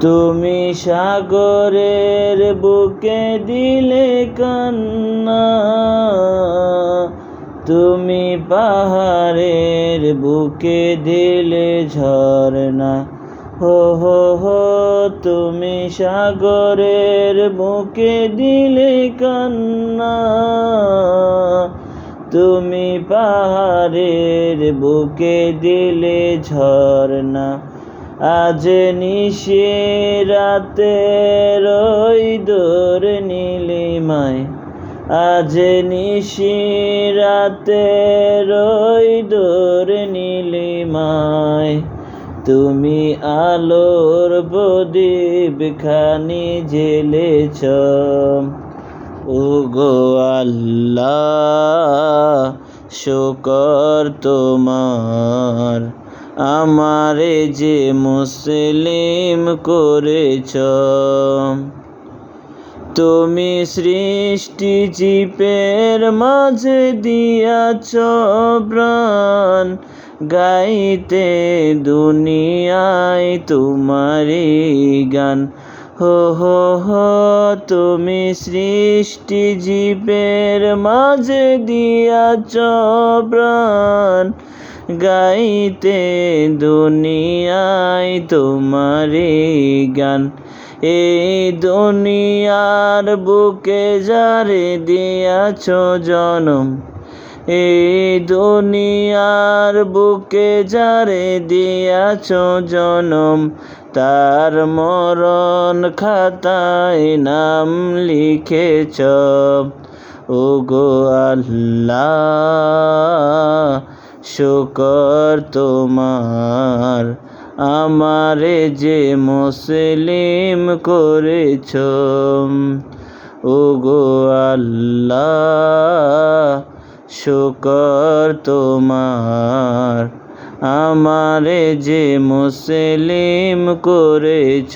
তুমি সাগরের বুকে দিলে কান্না, তুমি পাহাড়ের বুকে দিলে ঝরনা হো হো হো, তুমি সাগরের বুকে দিলে কান্না, তুমি পাহাড়ের বুকে দিলে ঝরনা আজ নিশে রাতে রই দোর নীলিমায়। আজ নিশি রাতে রই দোর নীলিমায়। তুমি আলোর প্রদীপ খানি জেলেছ ও গো আল্লাহ, শকর তোমার। আমারে যে মুসলিম করেছ, তুমি সৃষ্টি জীবের মাঝে দিয়াছ প্রাণ, গাইতে দুনিয়ায় তোমারি গান। হো হো হো, তুমি সৃষ্টি জীবের মাঝে দিয়াছ প্রাণ গাইতে দুনিয়ায় তোমারি গান। এই দুনিয়ার বুকে যারে দিয়াছ জনম, এই দুনিয়ার বুকে যারে দিয়াছ জনম, তার মরণ খাতায় নাম লিখেছ। ও গো আল্লাহ শুকর তোমার, আমারে যে মুসলিম করেছ। ও গো আল্লাহ, শুকর তোমার, আমারে যে মুসলিম করেছ।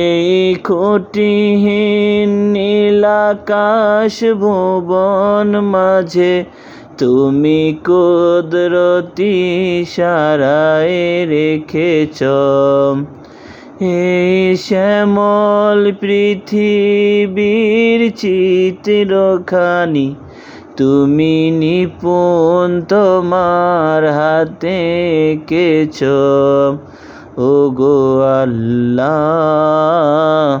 এই খুঁটিহীন নীলাকাশ ভুবন মাঝে তুমি কুদরতি সারায় রেখেছ। এই শ্যামল পৃথিবীর চিত্রখানি, তুমি নিপুণ তোমার হাতে কেছ ও গো আল্লাহ